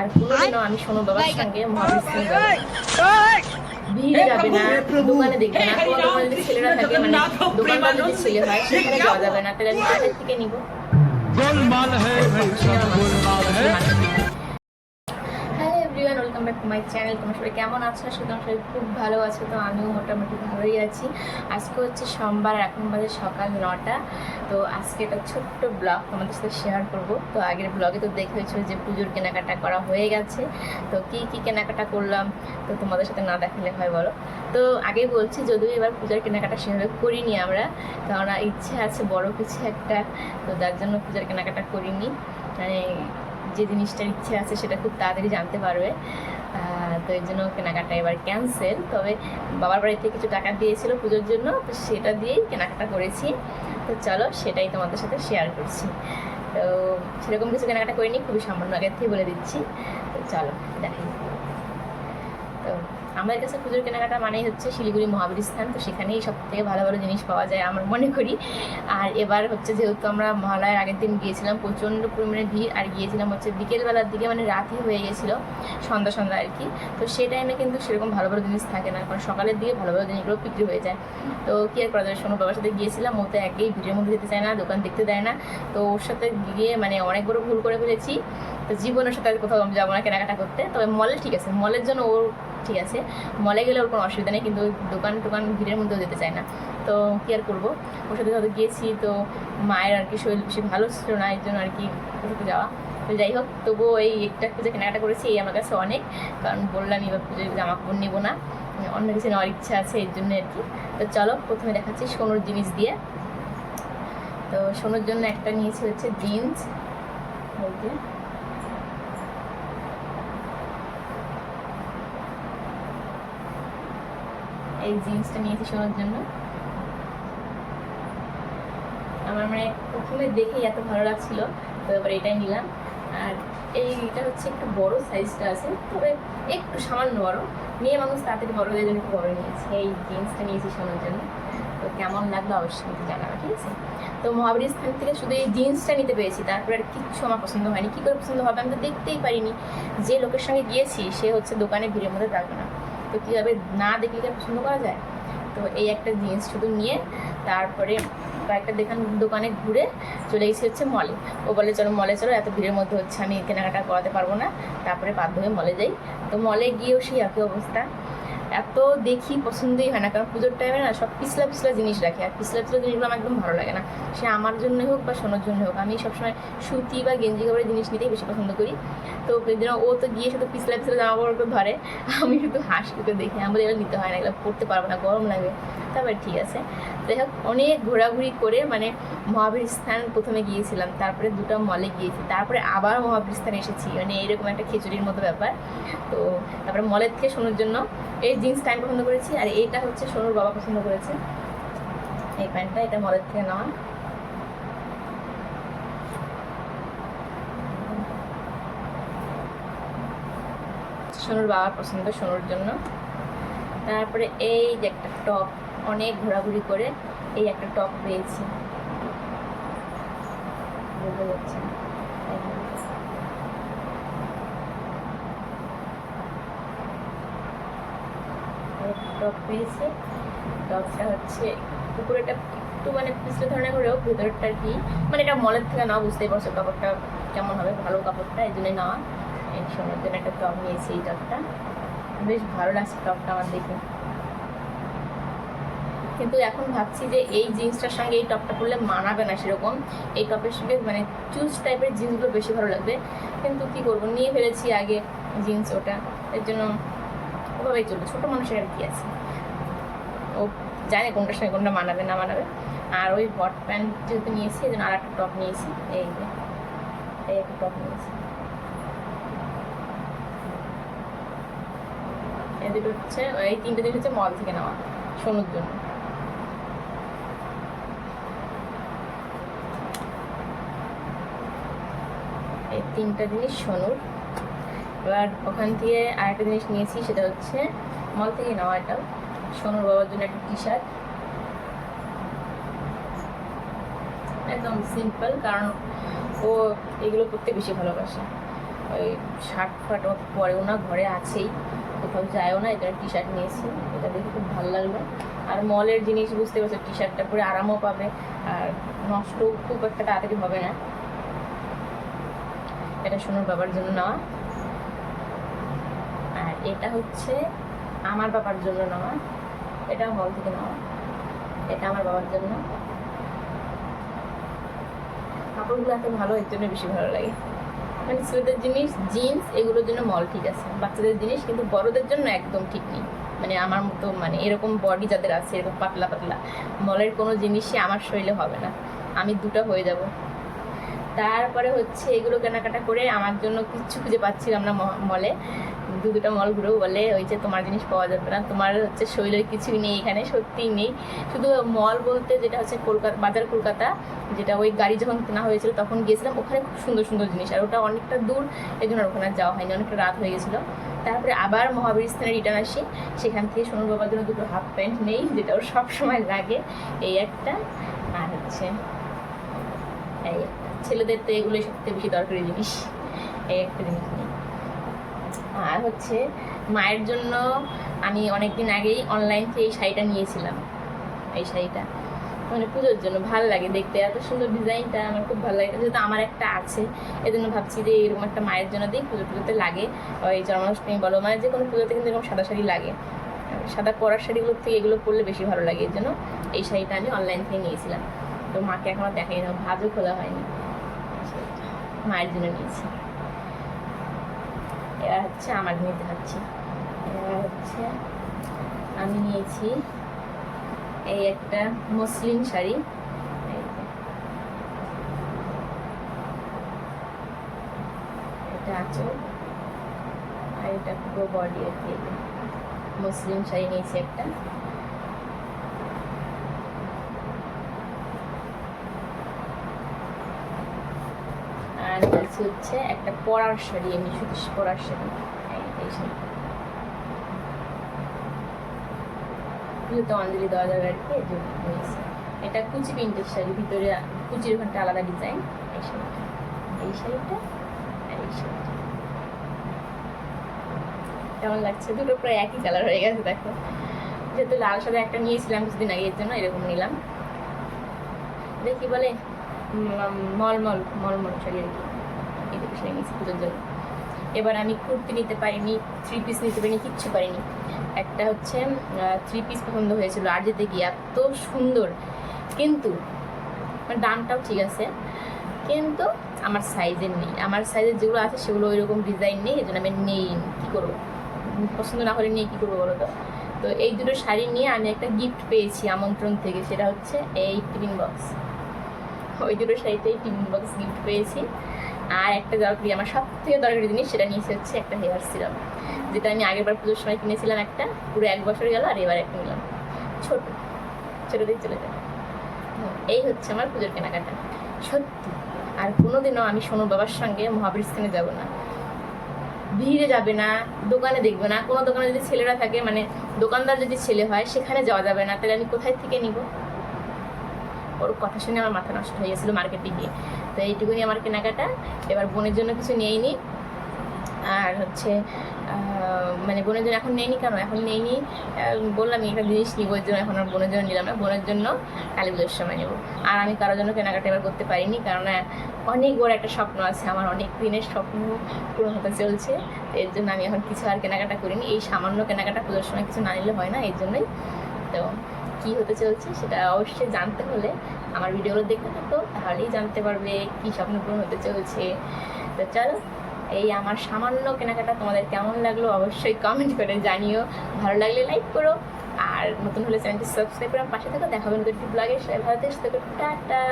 আমি সোনু বাবার সঙ্গে মহাবিশ্রাম যাবে না দোকানে দেখবে না কোনো ছেলেরা থাকে মানে দোকানদার যদি ছেলে হয় সেখানে যাওয়া যাবে না তাহলে আমি তাদের থেকে নিব। গোলমাল হ্যাঁ ব্যাক টু মাই চ্যানেল তোমার সবাই কেমন আছো? আসলে তোমার সবাই খুব ভালো আছো। তো আমিও মোটামুটি ভালোই আছি। আজকে হচ্ছে সোমবার এখন বাজে সকাল নটা। তো আজকে একটা ছোট্ট ব্লগ তোমাদের সাথে শেয়ার করব। তো আগের ব্লগে তো দেখেছ যে পুজোর কেনাকাটা করা হয়ে গেছে। তো কি কি কেনাকাটা করলাম? তো তোমাদের সাথে না দেখালে হয়, বলো? তো আগে বলছি, যদিও এবার পূজার কেনাকাটা সেভাবে করিনি আমরা। কেননা ইচ্ছে আছে, বড় কিছু একটা। তো যার জন্য পূজার কেনাকাটা করিনি। মানে যে জিনিসটার ইচ্ছে আছে সেটা খুব তাড়াতাড়ি জানতে পারবে। তো এই জন্য কেনাকাটা এবার ক্যান্সেল তবে বাবার বাড়িতে কিছু টাকা দিয়েছিল পুজোর জন্য, তো সেটা দিয়েই কেনাকাটা করেছি। তো চলো, সেটাই তোমাদের সাথে শেয়ার করছি। তো সেরকম কিছু কেনাকাটা করিনি, খুবই সামান্য আগের থেকে বলে দিচ্ছি। তো চলো দেখাই আমাদের কাছে পুজোর কেনাকাটা মানেই হচ্ছে শিলিগুড়ি মহাবীর স্থান তো সেখানেই সব থেকে ভালো ভালো জিনিস পাওয়া যায় আমার মনে করি। আর এবার হচ্ছে যেহেতু আমরা মহালয়ার আগের দিন গিয়েছিলাম, প্রচণ্ড পরিমাণে ভিড় আর গিয়েছিলাম হচ্ছে বিকেলবেলার দিকে মানে রাতই হয়ে গেছিল সন্ধ্যা সন্ধ্যা আর কি। তো সেই টাইমে কিন্তু সেরকম ভালো ভালো জিনিস থাকে না, কারণ সকালের দিকে ভালো ভালো জিনিসগুলো বিক্রি হয়ে যায়। তো কি আর করা যাবে? সোনু বাবার সাথে গিয়েছিলাম, ও তো একেই ভিড়ের মধ্যে যেতে চায় না, দোকান দেখতে দেয় না। তো ওর সাথে গিয়ে মানে অনেক বড় ভুল করে ফেলেছি। তো জীবনের সাথে কোথাও যাব না কেনাকাটা করতে। তবে মলে ঠিক আছে মলের জন্য ওর ঠিক আছে। মলে গেলে ওর কোনো অসুবিধা নেই, কিন্তু দোকান টোকান ভিড়ের মধ্যেও যেতে চায় না। তো কী আর করব? ওর সাথে হয়তো গিয়েছি, তো মায়ের আর কি শরীর বেশি ভালো ছিল না এর জন্য আর কি সাথে যাওয়া। তো যাই হোক, তবুও এই একটা পুজো কেনাকাটা করেছি, এই আমার কাছে অনেক। কারণ বললাম এবার পুজোর জামা কাপড় নেব না। অন্য কিছু নেওয়ার ইচ্ছা আছে এর জন্য আর কি। তো চলো, প্রথমে দেখাচ্ছি সোনুর জিনিস দিয়ে। তো সোনুর জন্য একটা নিয়েছি হচ্ছে জিন্স। এই যে এই জিন্সটা নিয়েছি শোনার জন্য। আমার মানে প্রথমে দেখেই এত ভালো লাগছিল, তো এবার এটাই নিলাম। আর এইটা হচ্ছে একটু বড় সাইজটা আছে, তবে একটু সামান্য বড়। মেয়ে মানুষ তাড়াতাড়ি বড়দের জন্য একটু বড় নিয়েছি, এই জিন্সটা নিয়েছি শোনার জন্য। তো কেমন লাগল অবশ্যই কিন্তু জানাবে, ঠিক আছে? তো মহাবীর স্থান থেকে শুধু এই জিন্সটা নিতে পেরেছি, তারপরে আর কিচ্ছু আমার পছন্দ হয়নি। কী করে পছন্দ হবে আমি তো দেখতেই পারিনি। যে লোকের সঙ্গে গিয়েছি, সে হচ্ছে দোকানে ভিড়ের মধ্যে থাকবে না। তো কীভাবে না দেখলে কি পছন্দ করা যায়? তো এই একটা জিন্স শুধু নিয়ে তারপরে কয়েকটা দেখান দোকানে ঘুরে চলে এসে হচ্ছে মলে ও বলে, চলো মলে চলো, এত ভিড়ের মধ্যে হচ্ছে আমি কেনাকাটা করাতে পারব না। তারপরে বাধ্য হয়ে মলে যাই। তো মলে গিয়েও সেই একই অবস্থা। এত দেখি পছন্দই হয় না, কারণ পুজোর টাইমে না সব পিছলা পিছলা জিনিস রাখে আর পিছলা পিছলা জিনিসগুলো আমার একদম ভালো লাগে না। সে আমার জন্য হোক বা সোনার জন্য হোক, আমি সবসময় সুতি বা গেঞ্জি কাপড়ের জিনিস নিতেই বেশি পছন্দ করি। তো জন্য ও তো গিয়ে শুধু পিছলা পিছলা জামা কাপড় ধরে, আমি শুধু হাসিকে দেখি, আমি এগুলো নিতে হয় না, এগুলো পরতে পারব না, গরম লাগে। তারপরে ঠিক আছে। যাই হোক, অনেক ঘোরাঘুরি করে মানে মহাবীর স্থান প্রথমে গিয়েছিলাম, তারপরে দুটো মলে গিয়েছি, তারপরে আবার মহাবীর স্থানে এসেছি মানে এরকম একটা খিচুড়ির মতো ব্যাপার। তো তারপরে মলের থেকে শোনার জন্য, এই জিন্সটা প্যান্ট পছন্দ করেছি, আর এইটা হচ্ছে সোনুর বাবা পছন্দ করেছে। এই প্যান্টটা, এটা মলের থেকে নেওয়া। সোনুর বাবার পছন্দ, সোনুর জন্য। তারপরে এই যে একটা টপ অনেক ঘোরাঘুরি করে এই একটা টপ পেয়েছি। বোঝা যাচ্ছে না। এই যে। টপ পেয়েছে। টপটা হচ্ছে উপরেটা একটু মানে পিছলে ধরনের হলেও ভেতরটা কি মানে এটা মলের থেকে না বুঝতেই পারছ কাপড়টা কেমন হবে, ভালো কাপড়টা, এই জন্যই নেওয়া এই সময়ের জন্য একটা টপ নিয়েছি এই টপটা বেশ ভালো লাগছে টপটা আমার দেখে। কিন্তু এখন ভাবছি যে এই জিন্সটার সঙ্গে এই টপটা পরলে মানাবে না সেরকম। এই টপের সঙ্গে মানে চুজ টাইপের জিন্সগুলো বেশি ভালো লাগবে। কিন্তু কি করব? নিয়ে ফেলেছি আগে জিন্স ওটা। এর জন্য ওভাবেই চলবে ছোটো মানুষের আর কি আছে। ও জানে কোনটার সঙ্গে কোনটা মানাবে, না মানাবে। আর ওই হট প্যান্ট যেহেতু নিয়েছি, এই জন্য আর একটা টপ নিয়েছি, এই এই একটা টপ নিয়েছি। এই দুটো হচ্ছে, এই তিনটে জিনিস হচ্ছে মল থেকে নেওয়া, সোনুর জন্য। এই তিনটা জিনিস সোনুর। এবার ওখান থেকে আরেকটা জিনিস নিয়েছি, সেটা হচ্ছে মল থেকে নেওয়া এটা, সোনুর বাবার জন্য একটা টি শার্ট একদম সিম্পল কারণ ও এগুলো করতে বেশি ভালোবাসে। ওই শার্ট ফাট পরেও না, ঘরে আছেই। কোথাও যায়ও না এটা টি শার্ট নিয়েছি, এটা দেখে খুব ভালো লাগল। আর মলের জিনিস বুঝতে পারছ টি শার্টটা পরে আরামও পাবে, আর নষ্ট খুব একটা তাড়াতাড়ি হবে না। এটা সোনার বাবার জন্য নেওয়া। এটা হচ্ছে আমার বাবার জন্য নেওয়া। এটা মল থেকে নেওয়া। এটা আমার বাবার জন্য। কাপড়গুলো এত ভালো, এর জন্য বেশি ভালো লাগে। মানে ছেলেদের জিনিস জিন্স এগুলোর জন্য মল ঠিক আছে। বাচ্চাদের জিনিস কিন্তু বড়দের জন্য একদম ঠিক নেই। মানে আমার মতো মানে এরকম বডি যাদের আছে, এরকম পাতলা পাতলা মলের কোনো জিনিসই আমার শরীরে হবে না। আমি দুটো হয়ে যাব। তারপরে হচ্ছে এগুলো কেনাকাটা করে আমার জন্য কিচ্ছু খুঁজে পাচ্ছিলাম না মলে দু দুটো মল ঘুরেও বলে, ওই যে তোমার জিনিস পাওয়া যাবে না। তোমার হচ্ছে শৈলের কিছুই নেই এখানে, সত্যিই নেই। শুধু মল বলতে যেটা হচ্ছে কলকাতা, বাজার কলকাতা, যেটা ওই গাড়ি যখন কেনা হয়েছিল তখন গিয়েছিলাম, ওখানে খুব সুন্দর সুন্দর জিনিস। আর ওটা অনেকটা দূর এই জন্য ওখানে যাওয়া হয়নি, অনেকটা রাত হয়ে গেছিল। তারপরে আবার মহাবীর স্থানে রিটার্ন আসি। সেখান থেকে সোনুর বাবার জন্য দুটো হাফ প্যান্ট নেই, যেটা ওর সবসময় লাগে। এই একটা, আর হচ্ছে, এই একটা। ছেলেদের তো এগুলোই সবথেকে বেশি দরকারি জিনিস। এই একটা জিনিস আর হচ্ছে মায়ের জন্য আমি অনেক দিন আগেই অনলাইন থেকে এই শাড়িটা নিয়েছিলাম। এই শাড়িটা। মানে পুজোর জন্য ভালো লাগে দেখতে। এত সুন্দর ডিজাইনটা আমার খুব ভালো লাগে। যেহেতু আমার একটা আছে এই জন্য ভাবছি যে এরকম একটা মায়ের জন্য দিই, পুজো পুজোতে লাগে। ওই জন্মাষ্টমী বলো মানে যে কোনো পুজোতে কিন্তু এরকম সাদা শাড়ি লাগে। সাদা পরার শাড়িগুলোর থেকে এগুলো পরলে বেশি ভালো লাগে। এর জন্য এই শাড়িটা আমি অনলাইন থেকে নিয়েছিলাম। তো মাকে এখনও দেখাই না ভাজও খোলা হয়নি। মায়ের জন্য নিয়েছি এবার হচ্ছে আমার নিতে হচ্ছে এবার হচ্ছে, আমি নিয়েছি এই একটা মসলিন শাড়ি। এটা আর এটা পুরো বডি আর কি। মসলিন শাড়ি নিয়েছি একটা আর নিয়েছি হচ্ছে একটা পরার শাড়ি এমনি শুধু পরার শাড়ি। এই শাড়ি অঞ্জলি দেওয়া যাবে আর কি এটা কুচি প্রিন্টের শাড়ি, ভিতরে কুচির ওখানটা আলাদা ডিজাইন এই শাড়িটা এই শাড়িটা আর এই শাড়িটা। কেমন লাগছে? দুটো প্রায় একই কালার হয়ে গেছে, দেখো। যেহেতু লাল সাদা একটা নিয়েছিলাম কিছুদিন আগে, এর জন্য এরকম নিলাম। দেখি বলে মলমল মলমল শাড়ি আর কি। এবার আমি কুর্তি নিতে পারিনি থ্রি পিস নিতে পারিনি, কিচ্ছু পারিনি। একটা হচ্ছে থ্রি পিস পছন্দ হয়েছিল আর যেতে গিয়ে এত সুন্দর। কিন্তু দামটাও ঠিক আছে, কিন্তু আমার সাইজের নেই। আমার সাইজের যেগুলো আছে সেগুলো ওই রকম ডিজাইন নেই এই জন্য আমি নেই, কী করব? পছন্দ না হলে নিয়ে কী করব বলো তো? তো এই দুটো শাড়ি নিয়ে আমি একটা গিফট পেয়েছি আমন্ত্রণ থেকে, সেটা হচ্ছে এই টিফিন বক্স ওই দুটো শাড়িতেই টিফিন বক্স গিফট পেয়েছি। আর একটা দরকারি, আমার সব থেকে দরকারি জিনিস সেটা নিয়েছে হচ্ছে একটা হেয়ার সিরাম যেটা আমি আগেরবার পুজোর সময় কিনেছিলাম একটা, পুরো এক বছর গেল আর এবার একটা নিলাম। ছোট ছোটোতেই চলে যাবে। এই হচ্ছে আমার পুজোর কেনাকাটা। সত্যি, আর কোনোদিনও আমি সোনু বাবার সঙ্গে মহাবীর স্থানে যাব না। ভিড়ে যাবে না, দোকানে দেখবে না, কোনো দোকানে যদি ছেলেরা থাকে মানে দোকানদার যদি ছেলে হয়, সেখানে যাওয়া যাবে না, তাহলে আমি কোথায় থেকে নিব? ওর কথা শুনে আমার মাথা নষ্ট হয়ে গেছিল মার্কেটে গিয়ে। তো এইটুকুনি আমার কেনাকাটা। এবার বোনের জন্য কিছু নিয়েইনি আর হচ্ছে মানে বোনের জন্য এখন নেইনি কেন? এখন নেইনি। বললাম, একটা জিনিস নিব ওই জন্য এখন আর বোনের জন্য নিলাম না। বোনের জন্য কালী পুজোর সময় নেব। আর আমি কারোর জন্য কেনাকাটা এবার করতে পারিনি, কারণ অনেক বড় একটা স্বপ্ন আছে। আমার অনেক দিনের স্বপ্ন পূরণ হতে চলছে। এর জন্য আমি এখন কিছু আর কেনাকাটা করিনি। এই সামান্য কেনাকাটা পুজোর সময় কিছু না নিলে হয় না, এর জন্যই। তো কী হতে চলছে সেটা অবশ্যই জানতে হলে আমার ভিডিওগুলো দেখতে থাকো, তাহলেই জানতে পারবে কি স্বপ্ন পূরণ হতে চলছে। তো চলো, এই আমার সামান্য কেনাকাটা তোমাদের কেমন লাগল অবশ্যই কমেন্ট করে জানিও। ভালো লাগলে লাইক করো, আর নতুন হলে চ্যানেলটি সাবস্ক্রাইব করে পাশে থাকো। দেখাবেন নতুন ব্লগের সবাই ভালো থেকে। টাটা!